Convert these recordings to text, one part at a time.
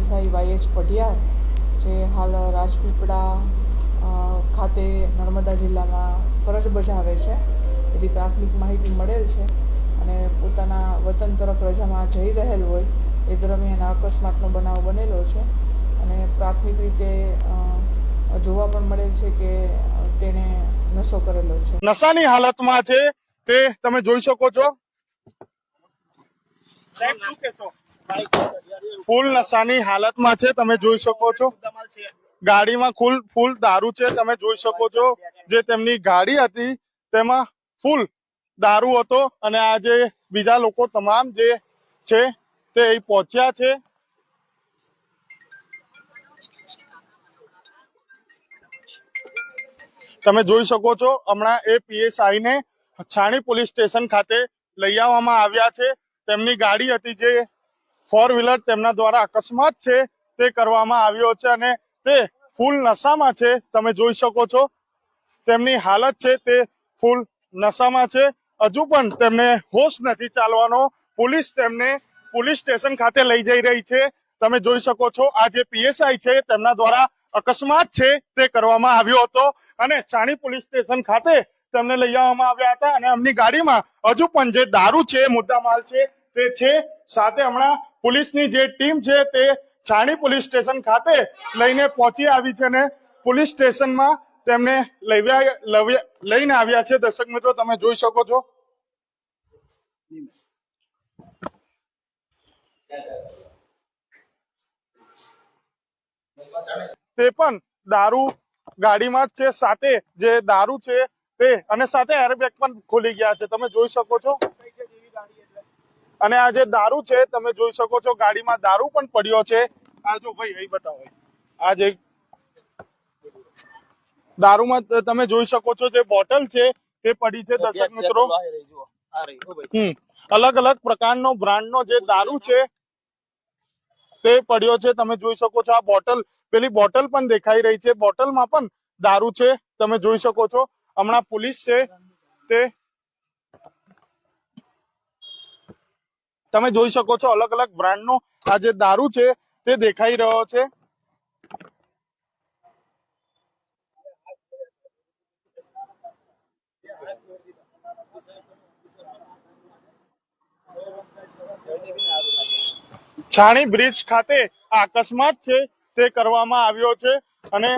PSI વાયએચ Padhiyar જે હાલ રાજપીપળા ખાતે નર્મદા જિલ્લામાં ફરજ બજાવે છે. એવી પ્રાથમિક માહિતી મળેલ છે અને પોતાના વતન તરફ રજામાં જઈ રહેલ હોય એ દરમિયાન અકસ્માતનો બનાવ બનેલો છે. અને પ્રાથમિક રીતે જોવા પણ મળેલ છે કે તેણે નશો કરેલો છે. નશાની હાલતમાં છે તે તમે જોઈ શકો છો. સાહેબ શું કહેશો? ફૂલ નશાની હાલતમાં છે, તમે જોઈ શકો છો. ગાડીમાં ફૂલ ફૂલ દારૂ છે, તમે જોઈ શકો છો. જે તેમની ગાડી હતી, તેમાં ફૂલ દારૂ હતો અને આ જે બીજા લોકો તમામ જે છે, તે પહોંચ્યા છે. તમે જોઈ શકો છો, હમણાં એ પીએસઆઈ ને છાણી પોલીસ સ્ટેશન ખાતે લઈ આવવામાં આવ્યા છે. તેમની ગાડી હતી જે ફોર વ્હીલર તેમના દ્વારા અકસ્માત છે તે કરવામાં આવ્યો છે અને તે ફૂલ નશામાં છે, તમે જોઈ શકો છો. તેમની હાલત છે તે ફૂલ નશામાં છે. હજુ પણ તેમને હોશ નથી ચાલવાનો. પોલીસ તેમને પોલીસ સ્ટેશન ખાતે લઈ જઈ રહી છે. તમે જોઈ શકો છો, આ જે પીએસઆઈ છે તેમના દ્વારા અકસ્માત છે તે કરવામાં આવ્યો હતો અને ચાણી પોલીસ સ્ટેશન ખાતે તેમને લઈ આવવામાં આવ્યા હતા અને એમની ગાડીમાં હજુ પણ જે દારૂ છે, મુદ્દામાલ છે છે. સાથે હમણાં પોલીસની જે ટીમ છે તે છાણી પોલીસ સ્ટેશન ખાતે લઈને પહોંચી આવી છે અને પોલીસ સ્ટેશનમાં તેમને લઈ લઈ- લઈને આવ્યા છે. દર્શક મિત્રો, તમે જોઈ શકો છો. તે પણ દારૂ ગાડીમાં જ છે. સાથે જે દારૂ છે તે અને સાથે એરબેગ પણ ખોલી ગયા છે. તમે જોઈ શકો છો. અને આ જે દારૂ છે તમે જોઈ શકો છો ગાડીમાં દારૂ પણ પડ્યો છે. આ જો ભાઈ અહીં બતાવો. આ જે દારૂમાં તમે જોઈ શકો છો જે બોટલ છે તે પડી છે દર્શક મિત્રો. હમ. અલગ અલગ પ્રકારનો બ્રાન્ડનો જે દારૂ છે તે પડ્યો છે. તમે જોઈ શકો છો આ બોટલ. પેલી બોટલ પણ દેખાઈ રહી છે. બોટલમાં પણ દારૂ છે. તમે જોઈ શકો છો. હમણાં પોલીસ છે તે તમે જોઈ શકો છો અલગ અલગ બ્રાન્ડનો આ જે દારૂ છે તે દેખાઈ રહ્યો છે. છાણી બ્રિજ ખાતે અકસ્માત છે તે કરવામાં આવ્યો છે અને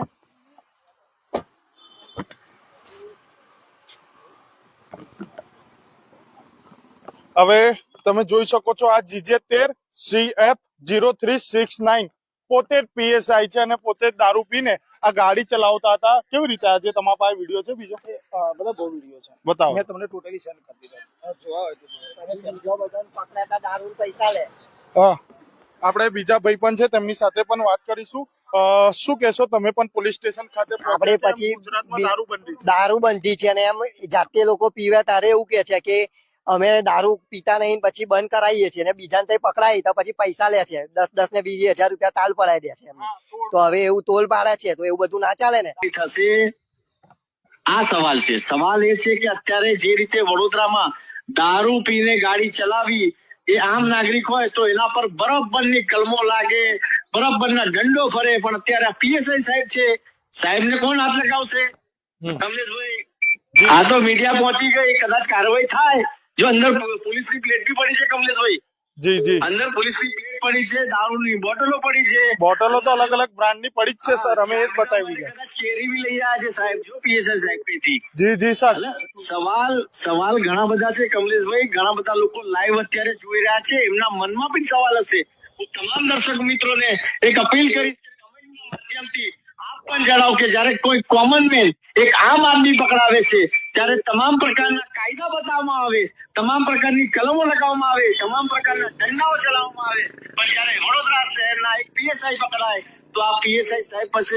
હવે તમે જોઈ શકો છો આ જીજે તેર C F zero three six nine પોતે જ પીએસઆઈ છે અને પોતે જ દારૂ પીને આ ગાડી ચલાવતા હતા. કેવી રીતે આજે તમારા પાસે વીડિયો છે બીજો? બધા બહુ વીડિયો છે. બતાવો. મેં તમને ટોટલી સેન્ડ કરી દીધો જોવા હોય તો જોવો. તમે send બીજો બધાને પકડાતા દારૂ પૈસા લે. હા આપણે બીજા ભાઈ પણ છે તેમની સાથે પણ વાત કરીશું. અ, શું કહેશો તમે પણ પોલીસ સ્ટેશન ખાતે આપણે પછી ગુજરાતમાં બી- દારૂ બંધી છે? અને એમ જાતે લોકો પીવે તારે એવું કે છે કે અમે દારૂ પીતા નહીં પછી બંધ કરાવીએ છીએ અને બીજાને તઈ પકડાય તો પછી પૈસા લે છે. દસ દસ ને વીસ હજાર રૂપિયા તાલ પડાવી દે છે એમને. તો હવે એવું તોલ પાડે છે તો એવું બધું ના ચાલે ને. થશે? આ સવાલ છે. સવાલ એ છે કે અત્યારે જે રીતે વડોદરામાં દારૂ પીને ગાડી ચલાવી એ આમ નાગરિક હોય તો એના પર બરોબરની કલમો લાગે બરોબરના દંડો ફરે પણ અત્યારે આ પીએસઆઈ સાહેબ છે. સાહેબ ને કોણ હાથ લગાવશે. કમલેશભાઈ આ તો મીડિયા પહોંચી ગઈ કદાચ કાર્યવાહી થાય. જો અંદર પોલીસની પ્લેટ બી પડી છે કમલેશભાઈ જી જી. અંદર પોલીસની પ્લેટ પડી છે દારૂની બોટલો પડી છે. બોટલો તો અલગ અલગ બ્રાન્ડની પડી જ છે સર. અમે એ જ બતાવી છે કેરી બી લઈ આવ્યા છે સાહેબ. જો પીએસઆઈ સાહેબથી જી જી સર. સવાલ સવાલ ઘણા બધા છે કમલેશભાઈ ઘણા બધા લોકો લાઈવ અત્યારે જોઈ રહ્યા છે. એમના મનમાં પણ સવાલ હશે. હું તમામ દર્શક મિત્રોને એક અપીલ કરીશ કે કમેન્ટના માધ્યમથી આપ પણ જણાવો કે જ્યારે કોઈ કોમન મેન એક આમ આદમી પકડાવે છે ત્યારે તમામ પ્રકારના કાયદા બતાવવામાં આવે, તમામ પ્રકારની કલમો લગાવવામાં આવે, તમામ પ્રકારના દંડાઓ ચલાવવામાં આવે. પણ જ્યારે વડોદરા શહેરના એક પીએસઆઈ પકડાય, તો આ પીએસઆઈ સાહેબ પાસે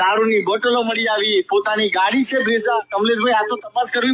દારૂની બોટલો મળી આવી, પોતાની ગાડી છે બ્રેઝા. કમલેશભાઈ, આ તો તપાસ કરવી